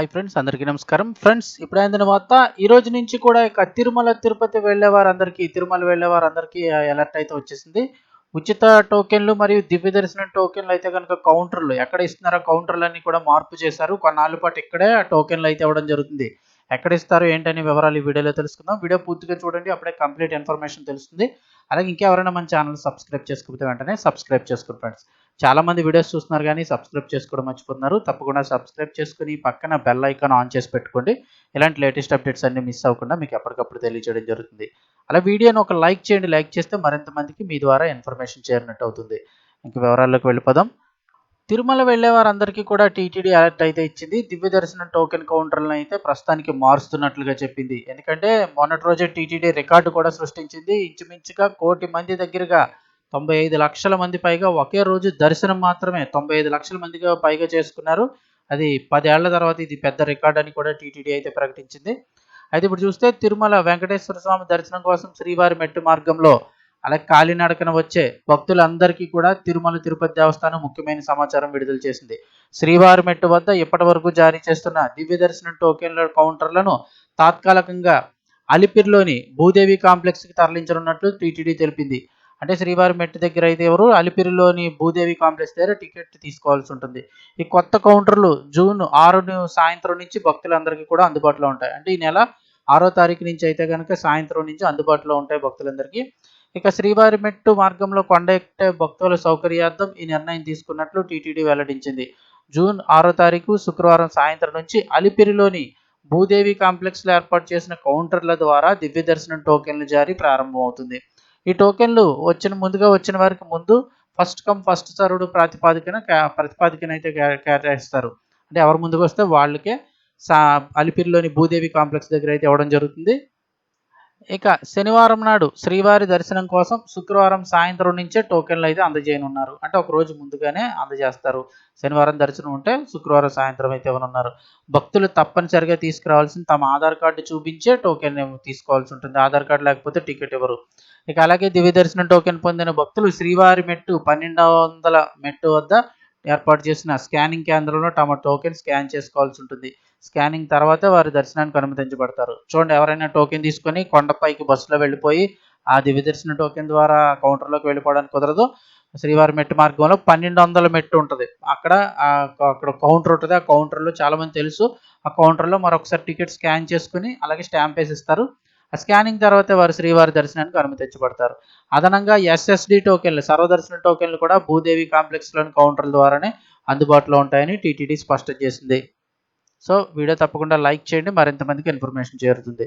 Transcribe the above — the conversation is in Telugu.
హాయ్ ఫ్రెండ్స్ అందరికీ నమస్కారం. ఫ్రెండ్స్ ఇప్పుడు అయిన తర్వాత ఈ రోజు నుంచి కూడా ఇక తిరుమల తిరుపతి వెళ్ళే వారందరికీ తిరుమల వెళ్ళే వారందరికీ అలర్ట్ అయితే వచ్చేసింది. ఉచిత టోకెన్లు మరియు దివ్య దర్శనం టోకెన్లు అయితే కనుక కౌంటర్లు ఎక్కడ ఇస్తున్నారో కౌంటర్లు అన్ని కూడా మార్పు చేశారు. కొన్నాళ్ళ పాటు ఇక్కడే టోకెన్లు అయితే ఇవ్వడం జరుగుతుంది. ఎక్కడ ఇస్తారు ఏంటనే వివరాలు ఈ వీడియోలో తెలుసుకుందాం. వీడియో పూర్తిగా చూడండి అప్పుడే కంప్లీట్ ఇన్ఫర్మేషన్ తెలుస్తుంది. అలాగే ఇంకెవరైనా మన ఛానల్ సబ్స్క్రైబ్ చేసుకోకపోతే వెంటనే సబ్స్క్రైబ్ చేసుకోండి ఫ్రెండ్స్. చాలా మంది వీడియోస్ చూస్తున్నారు కానీ సబ్స్క్రైబ్ చేసుకోవడం మర్చిపోతున్నారు. తప్పకుండా సబ్స్క్రైబ్ చేసుకుని పక్కన బెల్ ఐకాన్ ఆన్ చేసి పెట్టుకోండి. ఇలాంటి లేటెస్ట్ అప్డేట్స్ అన్ని మిస్ అవ్వకుండా మీకు ఎప్పటికప్పుడు తెలియజేయడం జరుగుతుంది. అలా వీడియోని ఒక లైక్ చేయండి. లైక్ చేస్తే మరింత మందికి మీ ద్వారా ఇన్ఫర్మేషన్ చేరినట్టు అవుతుంది. ఇంక వివరాల్లోకి వెళ్ళిపోదాం. తిరుమల వెళ్ళే వారందరికీ కూడా టీటీడీ అలర్ట్ అయితే ఇచ్చింది. దివ్య దర్శనం టోకెన్ కౌంటర్లను అయితే ప్రస్తుతానికి మారుస్తున్నట్లుగా చెప్పింది. ఎందుకంటే మొన్నటి రోజే టీటీడీ రికార్డు కూడా సృష్టించింది. ఇంచుమించుగా కోటి మంది దగ్గరగా తొంభై ఐదు లక్షల మంది పైగా ఒకే రోజు దర్శనం మాత్రమే తొంభై ఐదు లక్షల మందిగా పైగా చేసుకున్నారు. అది పదేళ్ళ తర్వాత ఇది పెద్ద రికార్డ్ అని కూడా టీటీడీ అయితే ప్రకటించింది. అయితే ఇప్పుడు చూస్తే తిరుమల వెంకటేశ్వర స్వామి దర్శనం కోసం శ్రీవారి మెట్టు మార్గంలో అలాగే కాలినడకన వచ్చే భక్తులందరికీ కూడా తిరుమల తిరుపతి దేవస్థానం ముఖ్యమైన సమాచారం విడుదల చేసింది. శ్రీవారి మెట్టు వద్ద ఇప్పటి వరకు జారీ చేస్తున్న దివ్య దర్శనం టోకెన్ల కౌంటర్లను తాత్కాలికంగా అలిపిరిలోని భూదేవి కాంప్లెక్స్కి తరలించనున్నట్లు టీటీడీ తెలిపింది. అంటే శ్రీవారి మెట్టు దగ్గర అయితే ఎవరు అలిపిరిలోని భూదేవి కాంప్లెక్స్ దగ్గర టికెట్ తీసుకోవాల్సి ఉంటుంది. ఈ కొత్త కౌంటర్లు జూన్ ఆరు సాయంత్రం నుంచి భక్తులందరికీ కూడా అందుబాటులో ఉంటాయి. అంటే ఈ నెల ఆరో తారీఖు నుంచి అయితే కనుక సాయంత్రం నుంచి అందుబాటులో ఉంటాయి భక్తులందరికీ. ఇక శ్రీవారి మెట్టు మార్గంలో కొండ ఎక్కే భక్తుల సౌకర్యార్థం ఈ నిర్ణయం తీసుకున్నట్లు టీటీడీ వెల్లడించింది. జూన్ ఆరో తారీఖు శుక్రవారం సాయంత్రం నుంచి అలిపిరిలోని భూదేవి కాంప్లెక్స్లో ఏర్పాటు చేసిన కౌంటర్ల ద్వారా దివ్య దర్శనం టోకెన్లు జారీ ప్రారంభమవుతుంది. ఈ టోకెన్లు వచ్చిన ముందుగా వచ్చిన వారికి ముందు ఫస్ట్ కమ్ ఫస్ట్ సర్వ్డ్ ప్రాతిపాదికన ప్రతిపాదికన అయితే కేటాయిస్తారు. అంటే ఎవరు ముందుకు వస్తే వాళ్ళకే సా అలిపిరిలోని భూదేవి కాంప్లెక్స్ దగ్గర అయితే ఇవ్వడం జరుగుతుంది. ఇక శనివారం నాడు శ్రీవారి దర్శనం కోసం శుక్రవారం సాయంత్రం నుంచే టోకెన్లు అయితే అందజేయనున్నారు. అంటే ఒక రోజు ముందుగానే అందజేస్తారు. శనివారం దర్శనం ఉంటే శుక్రవారం సాయంత్రం అయితే ఇవ్వనున్నారు. భక్తులు తప్పనిసరిగా తీసుకురావాల్సిన తమ ఆధార్ కార్డు చూపించే టోకెన్ తీసుకోవాల్సి ఉంటుంది. ఆధార్ కార్డు లేకపోతే టికెట్ ఇవ్వరు. ఇక అలాగే దివ్య దర్శనం టోకెన్ పొందిన భక్తులు శ్రీవారి మెట్టు పన్నెండు వందల మెట్టు వద్ద ఏర్పాటు చేసిన స్కానింగ్ కేంద్రంలో తమ టోకెన్ స్కాన్ చేసుకోవాల్సి ఉంటుంది. స్కానింగ్ తర్వాత వారి దర్శనానికి అనుమతించబడతారు. చూడండి ఎవరైనా టోకెన్ తీసుకొని కొండపైకి బస్సులో వెళ్ళిపోయి ఆ విదర్శన టోకెన్ ద్వారా కౌంటర్లోకి వెళ్ళిపోవడానికి కుదరదు. శ్రీవారి మెట్టు మార్గంలో పన్నెండు వందల మెట్టు ఉంటుంది. అక్కడ అక్కడ కౌంటర్ ఉంటుంది. ఆ కౌంటర్లో చాలామంది తెలుసు. ఆ కౌంటర్లో మరొకసారి టికెట్ స్కాన్ చేసుకుని అలాగే స్టాంప్ వేసి ఇస్తారు ఆ స్కానింగ్ తర్వాత వారు శ్రీవారి దర్శనానికి అనుమతించబడతారు అదనంగా ఎస్ఎస్డి టోకెన్లు సర్వదర్శన టోకెన్లు కూడా భూదేవి కాంప్లెక్స్లోని కౌంటర్ల ద్వారానే అందుబాటులో ఉంటాయని టీటీడీ స్పష్టం చేసింది. సో వీడియో తప్పకుండా లైక్ చేయండి. మరింతమందికి ఇన్ఫర్మేషన్ చేరుతుంది.